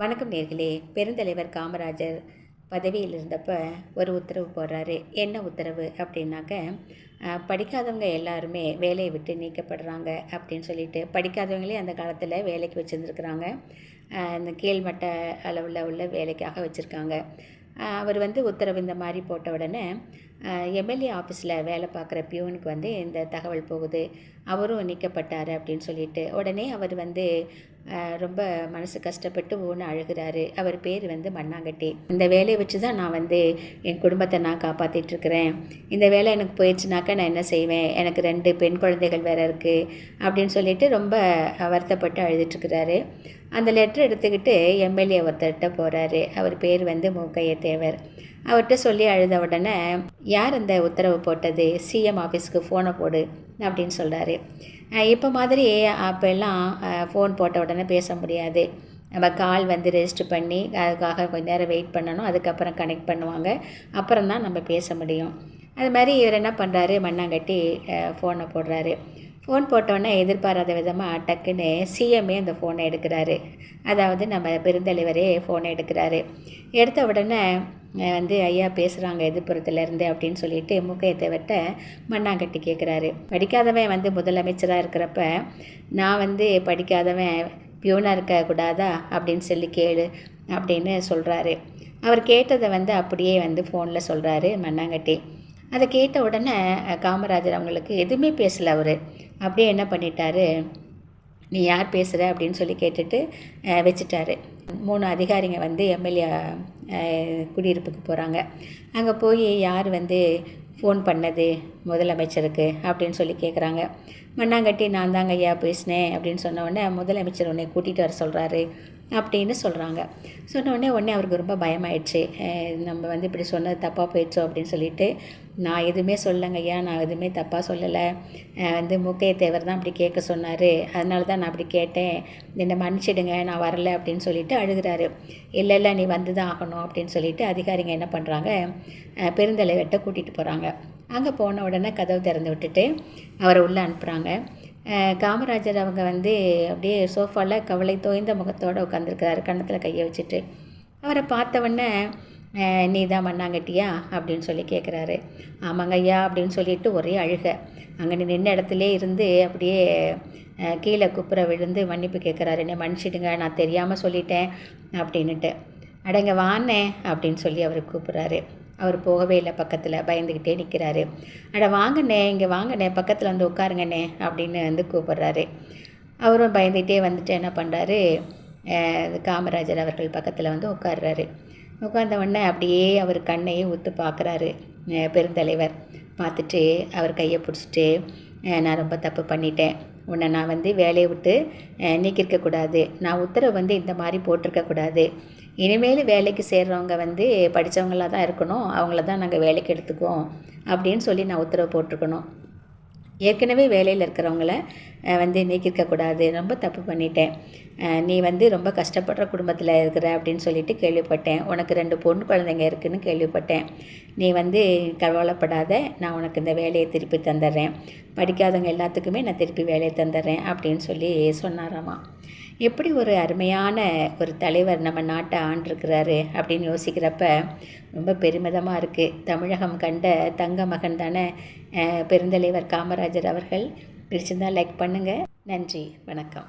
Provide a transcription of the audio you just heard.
வணக்கம் நேர்களே. பெருந்தலைவர் காமராஜர் பதவியில் இருந்தப்போ ஒரு உத்தரவு போடுறாரு. என்ன உத்தரவு அப்படின்னாக்க படிக்காதவங்க எல்லாருமே வேலையை விட்டு நீக்கப்படுறாங்க அப்படின்னு சொல்லிட்டு படிக்காதவங்களே அந்த காலத்தில் வேலைக்கு வச்சுருந்துருக்குறாங்க. இந்த கீழ்மட்ட அளவில் உள்ள வேலைக்காக வச்சுருக்காங்க. அவர் வந்து உத்தரவு இந்த மாதிரி போட்ட உடனே எம்எல்ஏ ஆஃபீஸில் வேலை பார்க்குற பியூனுக்கு வந்து இந்த தகவல் போகுது. அவரும் நீக்கப்பட்டார் அப்படின்னு சொல்லிட்டு. உடனே அவர் வந்து ரொம்ப மனசு கஷ்டப்பட்டு ஒன்று அழுகிறாரு. அவர் பேர் வந்து மண்ணாங்கட்டி. இந்த வேலையை வச்சு தான் நான் வந்து என் குடும்பத்தை நான் காப்பாற்றிட்டுருக்குறேன் இந்த வேலை எனக்கு போயிடுச்சுனாக்கா நான் என்ன செய்வேன்? எனக்கு ரெண்டு பெண் குழந்தைகள் வேறு இருக்குது அப்படின்னு சொல்லிட்டு ரொம்ப வருத்தப்பட்டு அழுதுட்டுருக்கிறாரு. அந்த லெட்டர் எடுத்துக்கிட்டு எம்எல்ஏ ஒருத்தர்கிட்ட போகிறாரு அவர் பேர் வந்து மூக்கைய தேவர் அவர்கிட்ட சொல்லி அழுத உடனே யார் அந்த உத்தரவு போட்டது? சிஎம் ஆஃபீஸ்க்கு ஃபோனை போடு அப்படின்னு சொல்கிறாரு இப்போ மாதிரி அப்போல்லாம் ஃபோன் போட்ட உடனே பேச முடியாது. நம்ம கால் வந்து ரெஜிஸ்டர் பண்ணி அதுக்காக கொஞ்ச நேரம் வெயிட் பண்ணணும். அதுக்கப்புறம் கனெக்ட் பண்ணுவாங்க. அப்புறம் தான் நம்ம பேச முடியும். அது மாதிரி இவர் என்ன பண்ணுறாரு மண்ணாங்கட்டி ஃபோனை போடுறாரு. ஃபோன் போட்டோன்னே எதிர்பாராத விதமாக டக்குன்னு சிஎம்ஏ அந்த ஃபோனை எடுக்கிறாரு. அதாவது நம்ம பெருந்தலைவரே ஃபோனை எடுக்கிறாரு. எடுத்த உடனே வந்து ஐயா பேசுகிறாங்க எதிர்ப்புறத்துலேருந்து அப்படின்னு சொல்லிட்டு மூக்கையத்தைவட்ட மண்ணாங்கட்டி கேட்குறாரு படிக்காதவன் வந்து முதலமைச்சராக இருக்கிறப்ப நான் வந்து படிக்காதவன் பியூனாக இருக்கக்கூடாதா அப்படின்னு சொல்லி கேளு அப்படின்னு சொல்கிறாரு அவர் கேட்டதை வந்து அப்படியே வந்து ஃபோனில் சொல்கிறாரு மண்ணாங்கட்டி. அதை கேட்ட உடனே காமராஜர் அவங்களுக்கு எதுவுமே பேசலை அவர். அப்படியே என்ன பண்ணிட்டாரு? நீ யார் பேசுகிற அப்படின்னு சொல்லி கேட்டுட்டு வச்சுட்டாரு. மூணு அதிகாரிங்க வந்து எம்எல்ஏ குடியிருப்புக்கு போகிறாங்க அங்கே போய் யார் வந்து ஃபோன் பண்ணது முதலமைச்சருக்கு அப்படின்னு சொல்லி கேட்குறாங்க மண்ணாங்கட்டி நான் தாங்க ஐயா பேசினேன் அப்படின்னு சொன்ன உடனே முதலமைச்சர் உன்னை கூட்டிகிட்டு வர சொல்கிறாரு அப்படின்னு சொல்கிறாங்க சொன்ன உடனே உடனே அவருக்கு ரொம்ப பயமாயிடுச்சு. நம்ம வந்து இப்படி சொன்னது தப்பாக போயிடுச்சோ? அப்படின்னு சொல்லிட்டு நான் எதுவுமே சொல்லலைங்க ஐயா. நான் எதுவுமே தப்பாக சொல்லலை. வந்து முக்கைய தேவர் தான் அப்படி கேட்க சொன்னார். அதனால தான் நான் அப்படி கேட்டேன். என்னை மன்னிச்சிடுங்க. நான் வரலை. அப்படின்னு சொல்லிட்டு அழுகிறாரு. இல்லை இல்லை. நீ வந்து தான் ஆகணும். அப்படின்னு சொல்லிட்டு அதிகாரிங்க என்ன பண்ணுறாங்க பெருந்தலைவர்கிட்ட கூட்டிகிட்டு போகிறாங்க அங்கே போன உடனே கதவு திறந்து விட்டுட்டு அவரை உள்ளே அனுப்புகிறாங்க காமராஜர் அவங்க வந்து அப்படியே சோஃபாவில் கவலை தோய்ந்த முகத்தோடு உட்காந்துருக்கிறாரு கன்னத்தில் கையை வச்சுட்டு. அவரை பார்த்தவொடனே நீ தான் மண்ணாங்கட்டியா? அப்படின்னு சொல்லி கேட்குறாரு ஆமாங்க ஐயா அப்படின்னு சொல்லிட்டு ஒரே அழுக. அங்கே நின்ன இடத்துலே இருந்து அப்படியே கீழே குப்புற விழுந்து மன்னிப்பு கேட்குறாரு என்னை மன்னிச்சிடுங்க நான் தெரியாமல் சொல்லிட்டேன் அப்படின்னுட்டு. அடங்க வானே அப்படின்னு சொல்லி அவர் கூப்பிட்றாரு அவர் போகவே இல்லை பக்கத்தில் பயந்துக்கிட்டே நிற்கிறாரு அட வாங்கண்ணே இங்கே வாங்கண்ணே பக்கத்தில் வந்து உட்காருங்கண்ணே அப்படின்னு வந்து கூப்பிட்றாரு. அவரும் பயந்துக்கிட்டே வந்துட்டு என்ன பண்ணுறாரு காமராஜர் அவர்கள் பக்கத்தில் வந்து உட்காடுறாரு உட்காந்த உடனே அப்படியே அவர் கண்ணையே ஊத்து பார்க்குறாரு பெருந்தலைவர். பார்த்துட்டு அவர் கையை பிடிச்சிட்டு நான் ரொம்ப தப்பு பண்ணிட்டேன். உன்னை நான் வந்து வேலையை விட்டு நீக்கிருக்கக்கூடாது நான் உத்தரவு வந்து இந்த மாதிரி போட்டிருக்கக்கூடாது இனிமேல் வேலைக்கு சேர்றவங்க வந்து படித்தவங்களாக தான் இருக்கணும். அவங்கள தான் நாங்கள் வேலைக்கு எடுத்துக்குவோம் அப்படின்னு சொல்லி நான் உத்தரவு போட்டிருக்கணும். ஏற்கனவே வேலையில் இருக்கிறவங்கள வந்து நீக்கிருக்கக்கூடாது ரொம்ப தப்பு பண்ணிட்டேன். நீ வந்து ரொம்ப கஷ்டப்படுற குடும்பத்தில் இருக்கிற அப்படின்னு சொல்லிட்டு கேள்விப்பட்டேன். உனக்கு ரெண்டு பொண்ணு குழந்தைங்க இருக்குன்னு கேள்விப்பட்டேன். நீ வந்து கவலைப்படாத. நான் உனக்கு இந்த வேலையை திருப்பி தந்துடுறேன். படிக்காதவங்க எல்லாத்துக்குமே நான் திருப்பி வேலையை தந்துடுறேன் அப்படின்னு சொல்லி சொன்னாராமா. எப்படி ஒரு அருமையான ஒரு தலைவர் நம்ம நாட்டை ஆண்டிருக்கிறாரு அப்படின்னு யோசிக்கிறப்ப ரொம்ப பெருமிதமாக இருக்குது தமிழகம் கண்ட தங்க மகன் தானே பெருந்தலைவர் காமராஜர் அவர்கள். பிடிச்சிருந்தா லைக் பண்ணுங்கள் நன்றி. வணக்கம்.